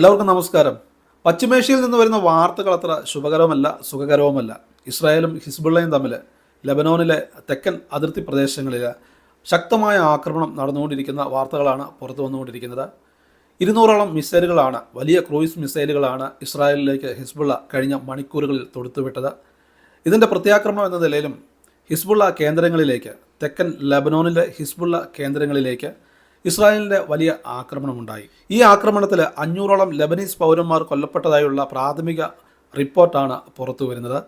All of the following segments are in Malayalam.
എല്ലാവർക്കും നമസ്കാരം. പശ്ചിമേഷ്യയിൽ നിന്ന് വരുന്ന വാർത്തകൾ അത്ര ശുഭകരവുമല്ല സുഖകരവുമല്ല. ഇസ്രായേലും ഹിസ്ബുള്ളയും തമ്മിൽ ലബനോനിലെ തെക്കൻ അതിർത്തി പ്രദേശങ്ങളിൽ ശക്തമായ ആക്രമണം നടന്നുകൊണ്ടിരിക്കുന്ന വാർത്തകളാണ് പുറത്തു വന്നുകൊണ്ടിരിക്കുന്നത്. ഇരുന്നൂറോളം മിസൈലുകളാണ് വലിയ ക്രൂയിസ് മിസൈലുകളാണ് ഇസ്രായേലിലേക്ക് ഹിസ്ബുള്ള കഴിഞ്ഞ മണിക്കൂറുകളിൽ തൊടുത്തുവിട്ടത്. ഇതിന്റെ പ്രത്യാക്രമണം എന്ന നിലയിലും ഹിസ്ബുള്ള കേന്ദ്രങ്ങളിലേക്ക് തെക്കൻ ലബനോനിലെ ഹിസ്ബുള്ള കേന്ദ്രങ്ങളിലേക്ക് ഇസ്രായേലിന്റെ വലിയ ആക്രമണമുണ്ടായി. ഈ ആക്രമണത്തിൽ അഞ്ഞൂറോളം ലബനീസ് പൗരന്മാർ കൊല്ലപ്പെട്ടതായുള്ള പ്രാഥമിക റിപ്പോർട്ടാണ് പുറത്തു വരുന്നത്.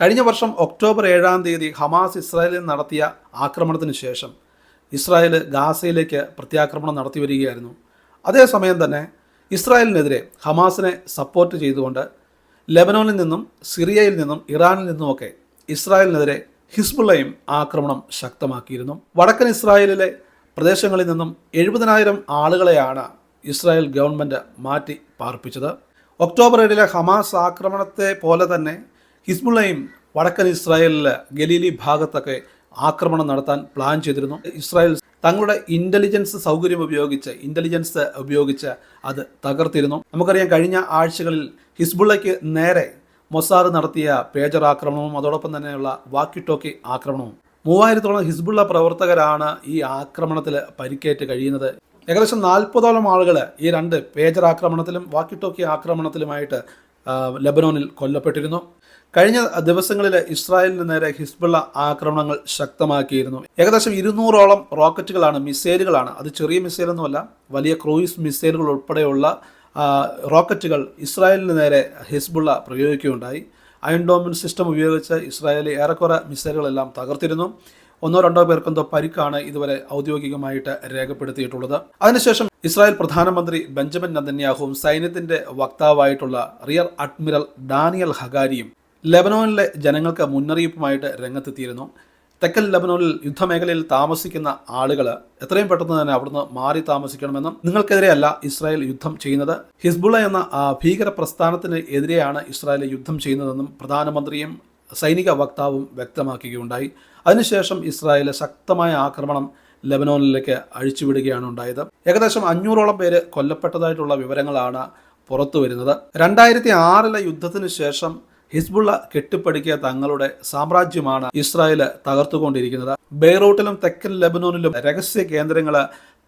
കഴിഞ്ഞ വർഷം ഒക്ടോബർ ഏഴാം തീയതി ഹമാസ് ഇസ്രായേലിൽ നടത്തിയ ആക്രമണത്തിന് ശേഷം ഇസ്രായേൽ ഗാസയിലേക്ക് പ്രത്യാക്രമണം നടത്തി വരികയായിരുന്നു. അതേസമയം തന്നെ ഇസ്രായേലിനെതിരെ ഹമാസിനെ സപ്പോർട്ട് ചെയ്തുകൊണ്ട് ലെബനോനിൽ നിന്നും സിറിയയിൽ നിന്നും ഇറാനിൽ നിന്നുമൊക്കെ ഇസ്രായേലിനെതിരെ ഹിസ്ബുള്ളയും ആക്രമണം ശക്തമാക്കിയിരുന്നു. വടക്കൻ ഇസ്രായേലിലെ പ്രദേശങ്ങളിൽ നിന്നും എഴുപതിനായിരം ആളുകളെയാണ് ഇസ്രായേൽ ഗവൺമെന്റ് മാറ്റി പാർപ്പിച്ചത്. ഒക്ടോബർ ഏഴിലെ ഹമാസ് ആക്രമണത്തെ പോലെ തന്നെ ഹിസ്ബുള്ളയും വടക്കൻ ഇസ്രായേലിലെ ഗലീലി ഭാഗത്തൊക്കെ ആക്രമണം നടത്താൻ പ്ലാൻ ചെയ്തിരുന്നു. ഇസ്രായേൽ തങ്ങളുടെ ഇന്റലിജൻസ് സൗകര്യം ഉപയോഗിച്ച് ഇന്റലിജൻസ് ഉപയോഗിച്ച് അത് തകർത്തിരുന്നു. നമുക്കറിയാം കഴിഞ്ഞ ആഴ്ചകളിൽ ഹിസ്ബുള്ളയ്ക്ക് നേരെ മൊസാദ് നടത്തിയ പേജർ ആക്രമണവും അതോടൊപ്പം തന്നെയുള്ള വാക്കി ടോക്കി ആക്രമണവും. മൂവായിരത്തോളം ഹിസ്ബുള്ള പ്രവർത്തകരാണ് ഈ ആക്രമണത്തിൽ പരിക്കേറ്റ് കഴിയുന്നത്. ഏകദേശം നാൽപ്പതോളം ആളുകൾ ഈ രണ്ട് പേജർ ആക്രമണത്തിലും വാക്കി ടോക്കി ആക്രമണത്തിലുമായിട്ട് ലബനോണിൽ കൊല്ലപ്പെട്ടിരുന്നു. കഴിഞ്ഞ ദിവസങ്ങളിൽ ഇസ്രായേലിന് നേരെ ഹിസ്ബുള്ള ആക്രമണങ്ങൾ ശക്തമാക്കിയിരുന്നു. ഏകദേശം ഇരുന്നൂറോളം റോക്കറ്റുകളാണ് മിസൈലുകളാണ്. അത് ചെറിയ മിസൈലൊന്നുമല്ല വലിയ ക്രൂയിസ് മിസൈലുകൾ ഉൾപ്പെടെയുള്ള റോക്കറ്റുകൾ ഇസ്രായേലിന് നേരെ ഹിസ്ബുള്ള പ്രയോഗിക്കുകയുണ്ടായി. അയൺ ഡോമിൻ സിസ്റ്റം ഉപയോഗിച്ച് ഇസ്രായേലി ഏറെക്കുറെ മിസൈലുകളെല്ലാം തകർത്തിരുന്നു. ഒന്നോ രണ്ടോ പേർക്കെന്തോ പരിക്കാണ് ഇതുവരെ ഔദ്യോഗികമായിട്ട് രേഖപ്പെടുത്തിയിട്ടുള്ളത്. അതിനുശേഷം ഇസ്രായേൽ പ്രധാനമന്ത്രി ബെഞ്ചമിൻ നദന്യാഹുവും സൈന്യത്തിന്റെ വക്താവായിട്ടുള്ള റിയർ അഡ്മിറൽ ഡാനിയൽ ഹഗാരിയും ലെബനോനിലെ ജനങ്ങൾക്ക് മുന്നറിയിപ്പുമായിട്ട് രംഗത്തെത്തിയിരുന്നു. തെക്കൻ ലബനോനിൽ യുദ്ധമേഖലയിൽ താമസിക്കുന്ന ആളുകൾ എത്രയും പെട്ടെന്ന് തന്നെ അവിടുന്ന് മാറി താമസിക്കണമെന്നും നിങ്ങൾക്കെതിരെയല്ല ഇസ്രായേൽ യുദ്ധം ചെയ്യുന്നത്. ഹിസ്ബുള്ള എന്ന ഭീകര പ്രസ്ഥാനത്തിന് എതിരെയാണ് ഇസ്രായേൽ യുദ്ധം ചെയ്യുന്നതെന്നും പ്രധാനമന്ത്രിയും സൈനിക വക്താവും വ്യക്തമാക്കുകയുണ്ടായി. അതിനുശേഷം ഇസ്രായേൽ ശക്തമായ ആക്രമണം ലബനോനിലേക്ക് അഴിച്ചുവിടുകയാണ് ഉണ്ടായത്. ഏകദേശം അഞ്ഞൂറോളം പേര് കൊല്ലപ്പെട്ടതായിട്ടുള്ള വിവരങ്ങളാണ് പുറത്തു വരുന്നത് രണ്ടായിരത്തി ആറിലെ യുദ്ധത്തിന് ശേഷം ഹിസ്ബുള്ള കെട്ടിപ്പടുക്കിയ തങ്ങളുടെ സാമ്രാജ്യമാണ് ഇസ്രായേൽ തകർത്തുകൊണ്ടിരിക്കുന്നത്. ബെയ്റൂട്ടിലും തെക്കൻ ലബനോനിലും രഹസ്യ കേന്ദ്രങ്ങൾ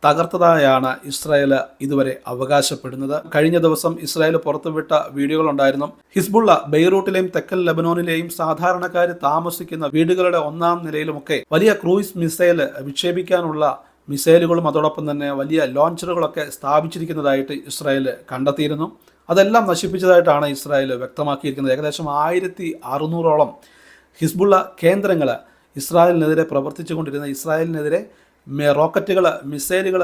തകർത്തതായാണ് ഇസ്രായേൽ ഇതുവരെ അവകാശപ്പെടുന്നത്. കഴിഞ്ഞ ദിവസം ഇസ്രായേൽ പുറത്തുവിട്ട വീഡിയോകളുണ്ടായിരുന്നു. ഹിസ്ബുള്ള ബെയ്റൂട്ടിലെയും തെക്കൻ ലബനോനിലെയും സാധാരണക്കാർ താമസിക്കുന്ന വീടുകളുടെ ഒന്നാം നിലയിലുമൊക്കെ വലിയ ക്രൂയിസ് മിസൈൽ വിക്ഷേപിക്കാനുള്ള മിസൈലുകളും അതോടൊപ്പം തന്നെ വലിയ ലോഞ്ചറുകളൊക്കെ സ്ഥാപിച്ചിരിക്കുന്നതായിട്ട് ഇസ്രായേൽ കണ്ടെത്തിയിരുന്നു. അതെല്ലാം നശിപ്പിച്ചതായിട്ടാണ് ഇസ്രായേൽ വ്യക്തമാക്കിയിരിക്കുന്നത്. ഏകദേശം ആയിരത്തി അറുന്നൂറോളം ഹിസ്ബുള്ള കേന്ദ്രങ്ങൾ ഇസ്രായേലിനെതിരെ പ്രവർത്തിച്ചുകൊണ്ടിരുന്ന ഇസ്രായേലിനെതിരെ റോക്കറ്റുകൾ മിസൈലുകൾ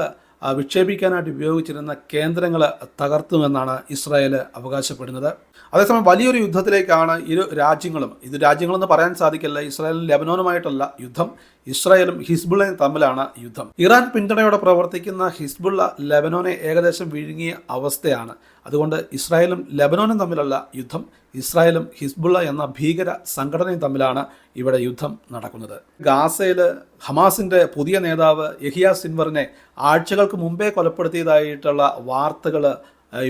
വിക്ഷേപിക്കാനായിട്ട് ഉപയോഗിച്ചിരുന്ന കേന്ദ്രങ്ങൾ തകർത്തുമെന്നാണ് ഇസ്രായേൽ അവകാശപ്പെടുന്നത്. അതേസമയം വലിയൊരു യുദ്ധത്തിലേക്കാണ് ഇരു രാജ്യങ്ങളും ഇത് രാജ്യങ്ങളെന്ന് പറയാൻ സാധിക്കില്ല ഇസ്രായേലും ലെബനോനുമായിട്ടല്ല യുദ്ധം. ഇസ്രായേലും ഹിസ്ബുള്ളയും തമ്മിലാണ് യുദ്ധം. ഇറാൻ പിന്തുണയോടെ പ്രവർത്തിക്കുന്ന ഹിസ്ബുള്ള ലബനോനെ ഏകദേശം വിഴുങ്ങിയ അവസ്ഥയാണ്. അതുകൊണ്ട് ഇസ്രായേലും ലബനോനും തമ്മിലുള്ള യുദ്ധം. ഇസ്രായേലും ഹിസ്ബുള്ള എന്ന ഭീകര സംഘടനയും തമ്മിലാണ് ഇവിടെ യുദ്ധം നടക്കുന്നത്. ഗാസയിൽ ഹമാസിന്റെ പുതിയ നേതാവ് യഹിയ സിൻവറിനെ ആഴ്ചകൾക്ക് മുമ്പേ കൊലപ്പെടുത്തിയതായിട്ടുള്ള വാർത്തകൾ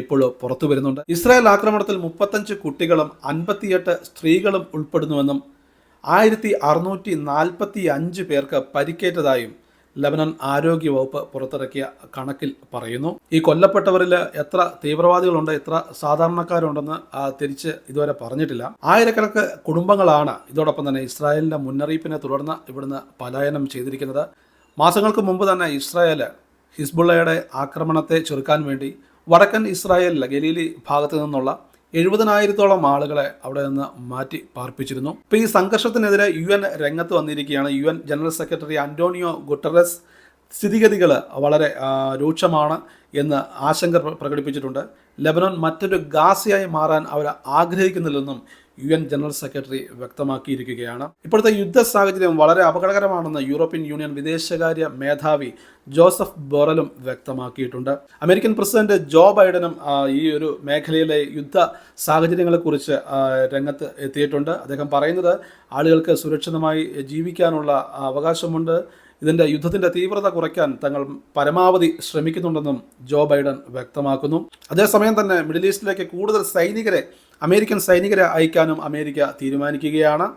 ഇപ്പോൾ പുറത്തു വരുന്നുണ്ട്. ഇസ്രായേൽ ആക്രമണത്തിൽ മുപ്പത്തഞ്ച് കുട്ടികളും അൻപത്തിയെട്ട് സ്ത്രീകളും ഉൾപ്പെടുന്നുവെന്നും ആയിരത്തി അറുന്നൂറ്റി നാൽപ്പത്തി അഞ്ച് പേർക്ക് പരിക്കേറ്റതായും ലബനൻ ആരോഗ്യ വകുപ്പ് പുറത്തിറക്കിയ കണക്കിൽ പറയുന്നു. ഈ കൊല്ലപ്പെട്ടവരിൽ എത്ര തീവ്രവാദികളുണ്ട് എത്ര സാധാരണക്കാരുണ്ടെന്ന് തിരിച്ച് ഇതുവരെ പറഞ്ഞിട്ടില്ല. ആയിരക്കണക്ക് കുടുംബങ്ങളാണ് ഇതോടൊപ്പം തന്നെ ഇസ്രായേലിന്റെ മുന്നറിയിപ്പിനെ തുടർന്ന് ഇവിടുന്ന് പലായനം ചെയ്തിരിക്കുന്നത്. മാസങ്ങൾക്ക് മുമ്പ് തന്നെ ഇസ്രായേൽ ഹിസ്ബുള്ളയുടെ ആക്രമണത്തെ ചെറുക്കാൻ വേണ്ടി വടക്കൻ ഇസ്രായേലിലെ ഗലീലി ഭാഗത്തു നിന്നുള്ള എഴുപതിനായിരത്തോളം ആളുകളെ അവിടെ നിന്ന് മാറ്റി പാർപ്പിച്ചിരുന്നു. ഇപ്പോൾ ഈ സംഘർഷത്തിനെതിരെ യു എൻ രംഗത്ത് വന്നിരിക്കുകയാണ്. U N general secretary Antonio Guterres സ്ഥിതിഗതികൾ വളരെ രൂക്ഷമാണ് എന്ന് ആശങ്ക പ്ര- പ്രകടിപ്പിച്ചിട്ടുണ്ട്. ലെബനോൻ മറ്റൊരു ഗാസയായി മാറാൻ അവർ ആഗ്രഹിക്കുന്നില്ലെന്നും യു എൻ ജനറൽ സെക്രട്ടറി വ്യക്തമാക്കിയിരിക്കുകയാണ്. ഇപ്പോഴത്തെ യുദ്ധ സാഹചര്യം വളരെ അപകടകരമാണെന്ന് യൂറോപ്യൻ യൂണിയൻ വിദേശകാര്യ മേധാവി ജോസഫ് ബോറലും വ്യക്തമാക്കിയിട്ടുണ്ട്. അമേരിക്കൻ പ്രസിഡന്റ് ജോ ബൈഡനും ഈ ഒരു മേഖലയിലെ യുദ്ധ സാഹചര്യങ്ങളെക്കുറിച്ച് രംഗത്ത് എത്തിയിട്ടുണ്ട്. അദ്ദേഹം പറയുന്നത് ആളുകൾക്ക് സുരക്ഷിതമായി ജീവിക്കാനുള്ള അവകാശമുണ്ട്. ഇതിന്റെ യുദ്ധത്തിന്റെ തീവ്രത കുറയ്ക്കാൻ തങ്ങൾ പരമാവധി ശ്രമിക്കുന്നുണ്ടെന്നും ജോ ബൈഡൻ വ്യക്തമാക്കുന്നു. അതേസമയം തന്നെ മിഡിൽ ഈസ്റ്റിലേക്ക് കൂടുതൽ സൈനികരെ അമേരിക്കൻ സൈനികരെ അയക്കാനും അമേരിക്ക തീരുമാനിക്കുകയാണ്.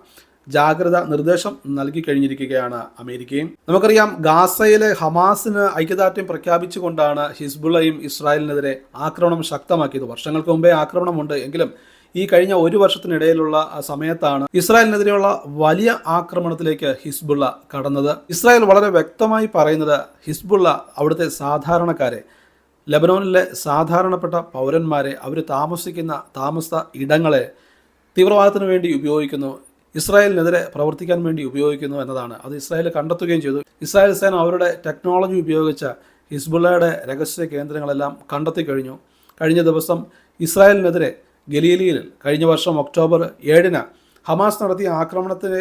ജാഗ്രത നിർദ്ദേശം നൽകി കഴിഞ്ഞിരിക്കുകയാണ് അമേരിക്കയും. നമുക്കറിയാം ഗാസയിലെ ഹമാസിന് ഐക്യദാർഢ്യം പ്രഖ്യാപിച്ചുകൊണ്ടാണ് ഹിസ്ബുള്ളയും ഇസ്രായേലിനെതിരെ ആക്രമണം ശക്തമാക്കിയത്. വർഷങ്ങൾക്ക് മുമ്പേ ആക്രമണമുണ്ട് എങ്കിലും ഈ കഴിഞ്ഞ ഒരു വർഷത്തിനിടയിലുള്ള സമയത്താണ് ഇസ്രായേലിനെതിരെയുള്ള വലിയ ആക്രമണത്തിലേക്ക് ഹിസ്ബുള്ള കടന്നത്. ഇസ്രായേൽ വളരെ വ്യക്തമായി പറയുന്നത് ഹിസ്ബുള്ള അവിടുത്തെ സാധാരണക്കാരെ ലബനോനിലെ സാധാരണപ്പെട്ട പൗരന്മാരെ അവർ താമസിക്കുന്ന താമസ ഇടങ്ങളെ തീവ്രവാദത്തിന് വേണ്ടി ഉപയോഗിക്കുന്നു ഇസ്രായേലിനെതിരെ പ്രവർത്തിക്കാൻ വേണ്ടി ഉപയോഗിക്കുന്നു എന്നതാണ്. അത് ഇസ്രായേൽ കണ്ടെത്തുകയും ചെയ്തു. ഇസ്രായേൽ സേന അവരുടെ ടെക്നോളജി ഉപയോഗിച്ച ഹിസ്ബുള്ളയുടെ രഹസ്യ കേന്ദ്രങ്ങളെല്ലാം കണ്ടെത്തി കഴിഞ്ഞു. കഴിഞ്ഞ ദിവസം ഇസ്രായേലിനെതിരെ ഗലീലിയിൽ കഴിഞ്ഞ വർഷം ഒക്ടോബർ ഏഴിന് ഹമാസ് നടത്തിയ ആക്രമണത്തിനെ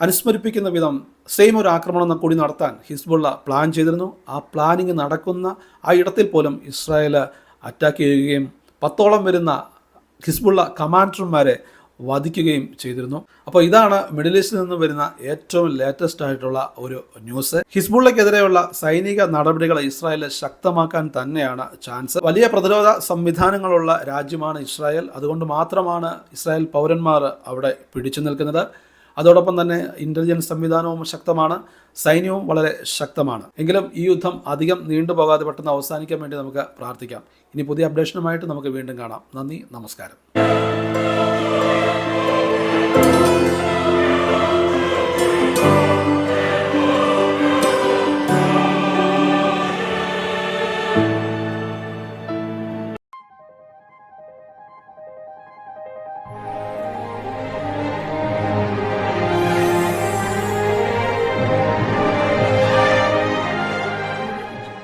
അനുസ്മരിപ്പിക്കുന്ന വിധം സെയിം ഒരു ആക്രമണം കൂടി നടത്താൻ ഹിസ്ബുള്ള പ്ലാൻ ചെയ്തിരുന്നു. ആ പ്ലാനിങ് നടക്കുന്ന ആ ഇടത്തിൽ പോലും ഇസ്രായേൽ അറ്റാക്ക് ചെയ്യുകയും പത്തോളം വരുന്ന ഹിസ്ബുള്ള കമാൻഡർമാരെ വധിക്കുകയും ചെയ്തിരുന്നു. അപ്പോൾ ഇതാണ് മിഡിൽ ഈസ്റ്റിൽ നിന്ന് വരുന്ന ഏറ്റവും ലേറ്റസ്റ്റ് ആയിട്ടുള്ള ഒരു ന്യൂസ് ഹിസ്ബുള്ളക്കെതിരെയുള്ള സൈനിക നടപടികൾ ഇസ്രായേൽ ശക്തമാക്കാൻ തന്നെയാണ് ചാൻസ് വലിയ പ്രതിരോധ സംവിധാനങ്ങളുള്ള രാജ്യമാണ് ഇസ്രായേൽ. അതുകൊണ്ട് മാത്രമാണ് ഇസ്രായേൽ പൗരന്മാർ അവിടെ പിടിച്ചു നിൽക്കുന്നത്. അതോടൊപ്പം തന്നെ ഇന്റലിജൻസ് സംവിധാനവും ശക്തമാണ്. സൈന്യവും വളരെ ശക്തമാണ്. എങ്കിലും ഈ യുദ്ധം അധികം നീണ്ടുപോകാതെ പെട്ടെന്ന് അവസാനിക്കാൻ വേണ്ടി നമുക്ക് പ്രാർത്ഥിക്കാം. ഇനി പുതിയ അപ്ഡേഷനുമായിട്ട് നമുക്ക് വീണ്ടും കാണാം. നന്ദി നമസ്കാരം.